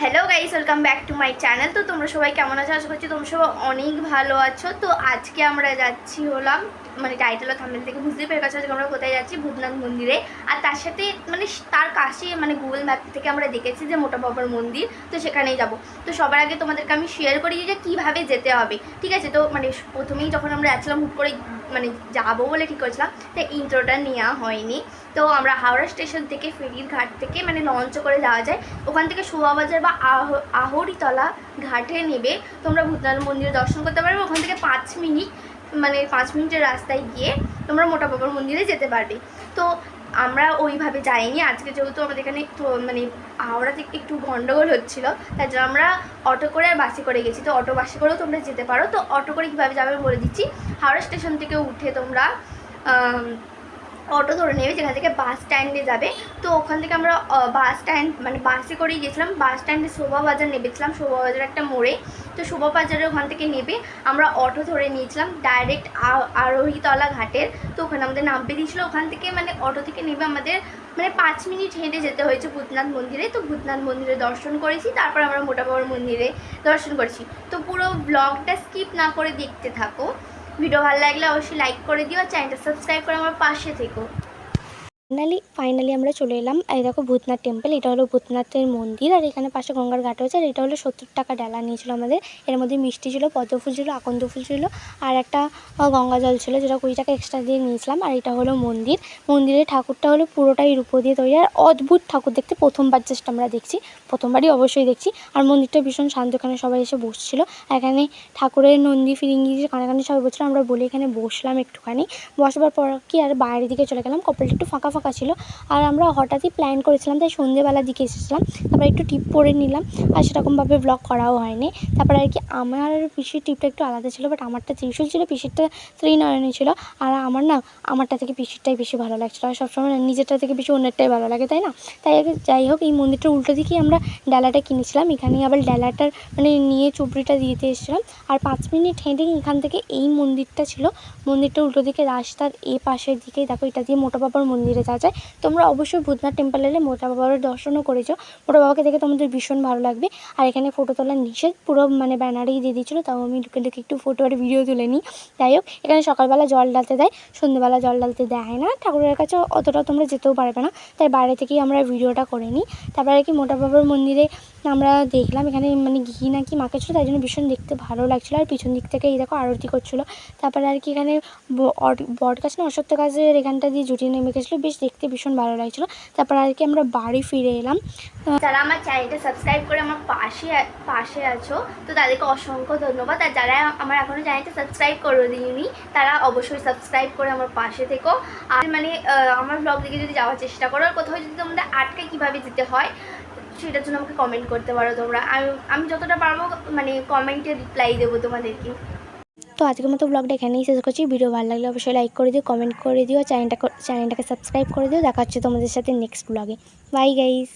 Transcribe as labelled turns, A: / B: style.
A: Hello guys welcome back to my channel তো তোমরা সবাই কেমন আছো? আশা করছি তোমরা সবাই অনেক ভালো আছো। তো আজকে আমরা যাচ্ছি হলাম মানে টাইটেল ও থেকে বুঝতেই পেরে গেছো আমরা কোথায় যাচ্ছি, ভূতনাথ মন্দিরে। আর তার সাথে মানে তার কাছে মানে গুগল ম্যাপ থেকে আমরা দেখেছি যে মোটা বাবার মন্দির, তো সেখানেই যাব। তো সবার আগে তোমাদেরকে আমি শেয়ার করি যে কীভাবে যেতে হবে, ঠিক আছে? তো মানে প্রথমেই যখন আমরা যাচ্ছিলাম হুট করে মানে যাব বলে ঠিক করেছিলাম, তো ইন্ট্রোটা নেওয়া হয়নি। তো আমরা হাওড়া স্টেশন থেকে ফেরির ঘাট থেকে মানে লঞ্চ করে যাওয়া যায়। ওখান থেকে শোভাবাজার বা আহ- আহরিতলা ঘাটে নেবে। তোমরা ভূতনাথ মন্দিরে দর্শন করতে পারবে। ওখান থেকে পাঁচ মিনিট মানে পাঁচ মিনিটের রাস্তায় গিয়ে তোমরা মোটা বাবার মন্দিরে যেতে পারবে। তো আমরা ওইভাবে যাইনি। আজকে যেহেতু আমাদের এখানে একটু মানে হাওড়াতে একটু গণ্ডগোল হচ্ছিল, তাই জন্য আমরা অটো করে আর বাসে করে গেছি। তো অটো বাসে করেও তোমরা যেতে পারো। তো অটো করে কীভাবে যাবে বলে দিচ্ছি। হাওড়া স্টেশন থেকে উঠে তোমরা অটো ধরে নেবে, যেখান থেকে বাস স্ট্যান্ডে যাবে। তো ওখান থেকে আমরা বাস স্ট্যান্ড মানে বাসে করেই গেছিলাম। বাস স্ট্যান্ডে শোভা বাজার নেবেছিলাম শোভা বাজার একটা মোড়ে। তো শোভা বাজারে ওখান থেকে নেবে, আমরা অটো ধরে নিয়েছিলাম ডাইরেক্ট আরোহীতলা ঘাটের। তো ওখানে আমাদের নামবে দিয়েছিলো ওখান থেকে মানে অটো থেকে নেবে আমাদের মানে পাঁচ মিনিট হেঁটে যেতে হয়েছে ভূতনাথ মন্দিরে। তো ভূতনাথ মন্দিরে দর্শন করেছি, তারপর আমরা মোটা বাবার মন্দিরে দর্শন করেছি। তো পুরো ব্লগটা স্কিপ না করে দেখতে থাকো। ভিডিও ভালো লাগলে অবশ্যই লাইক করে দিও চ্যানেলটা সাবস্ক্রাইব করে আমার পাশে থেকো।
B: ফাইনালি ফাইনালি আমরা চলে এলাম। এই দেখো ভূতনাথ টেম্পল এটা হলো ভূতনাথের মন্দির। আর এখানে পাশে গঙ্গার ঘাট হয়েছে আর এটা হলো সত্তর টাকা ডালা নিয়েছিল আমাদের। এর মধ্যে মিষ্টি ছিল পদ্ম ফুল ছিল, আকন্দ ফুল ছিল, আর একটা গঙ্গা জল ছিল, যেটা কুড়ি টাকা এক্সট্রা দিয়ে নিয়েছিলাম। আর এটা হলো মন্দির। মন্দিরের ঠাকুরটা হলো পুরোটাই রূপো দিয়ে তৈরি। আর অদ্ভুত ঠাকুর দেখতে, প্রথমবার জাস্ট আমরা দেখছি, প্রথমবারই অবশ্যই দেখছি। আর মন্দিরটা ভীষণ শান্ত, এখানে সবাই এসে বসছিল। এখানে ঠাকুরের নন্দী ফিরিঙ্গি যে কানাকানি সবাই বসছিল, আমরা বলে এখানে বসলাম একটুখানি। বসবার পর কি, আর বাইরের দিকে চলে গেলাম, কপালটা একটু ফাঁকা ফাঁকা ছিল। আর আমরা হঠাৎই প্ল্যান করেছিলাম, তাই সন্ধ্যেবেলার দিকে এসেছিলাম। তারপর একটু টিপ পরে নিলাম, আর সেরকমভাবে ব্লগ করাও হয়নি। তারপরে আর কি আমার পিসির টিপটা একটু আলাদা ছিল বাট আমারটা ত্রিশুল ছিল, পিসিরটা শ্রীনয়নী ছিল। আর আমার না, আমারটা থেকে পিসিরটাই বেশি ভালো লাগছিল। আর সবসময় নিজেরটা থেকে বেশি অন্যেরটাই ভালো লাগে, তাই না? তাই যাই হোক, এই মন্দিরটার উল্টো দিকেই আমরা ডালাটা কিনেছিলাম। এখানে আবার ডালাটার মানে নিয়ে চুবড়িটা দিতে এসেছিলাম। আর পাঁচ মিনিট হেঁটে এখান থেকে এই মন্দিরটা ছিল। মন্দিরটা উল্টো দিকে রাস্তার এ পাশের দিকেই, দেখো এটা দিয়ে মোটা বাবার মন্দিরে যাওয়া যায়। তোমরা অবশ্যই ভূতনাথ টেম্পল এলে মোটা বাবার দর্শনও করেছ। মোটা বাবাকে দেখে তোমাদের ভীষণ ভালো লাগবে। আর এখানে ফটো তোলার নিষেধ পুরো মানে ব্যানারেই দিয়ে দিয়েছিলো, তাও আমি লুকে লুকে একটু ফটো আর ভিডিও তুলে নিই। যাই হোক, এখানে সকালবেলা জল ডালতে দেয়, সন্ধ্যেবেলা জল ডালতে দেয় না। ঠাকুরের কাছে অতটা তোমরা যেতেও পারবে না। তাই বাইরে থেকেই আমরা ভিডিওটা করে নিই। তারপরে কি মোটা বাবার মন্দিরে আমরা দেখলাম, এখানে মানে ঘি নাকি মাখেছিলো তাই জন্য ভীষণ দেখতে ভালো লাগছিল। আর পিছন দিক থেকে এই দেখো আরতি করছিল। তারপরে আর কি এখানে বট গাছ না অসত্য গাছের এখানটা দিয়ে জুটিয়ে নেমে গেছিল। বেশ দেখতে ভীষণ ভালো লাগছিল। তারপর আর কি আমরা বাড়ি ফিরে এলাম।
A: যারা আমার চ্যানেলটা সাবস্ক্রাইব করে আমার পাশে পাশে আছো, তো তাদেরকে অসংখ্য ধন্যবাদ। আর যারা আমার এখনও চ্যানেলটা সাবস্ক্রাইব করে দিইনি, তারা অবশ্যই সাবস্ক্রাইব করে আমার পাশে থেকো। আর মানে আমার ব্লগ দিকে যদি যাওয়ার চেষ্টা করো, আর কোথাও যদি তোমাদের আটকে কীভাবে যেতে হয়, সেটার জন্য আমাকে কমেন্ট করতে পারো তোমরা। আমি আমি যতটা পারব মানে কমেন্টে রিপ্লাই দেবো তোমাদেরকে।
B: তো আজকের মতো ব্লগটা এখানেই শেষ করছি। ভিডিও ভালো লাগলে অবশ্যই লাইক করে দিও কমেন্ট করে দিও চ্যানেলটা চ্যানেলটাকে সাবস্ক্রাইব করে দিও। দেখা হচ্ছে তোমাদের সাথে নেক্সট ব্লগে বাই গাইস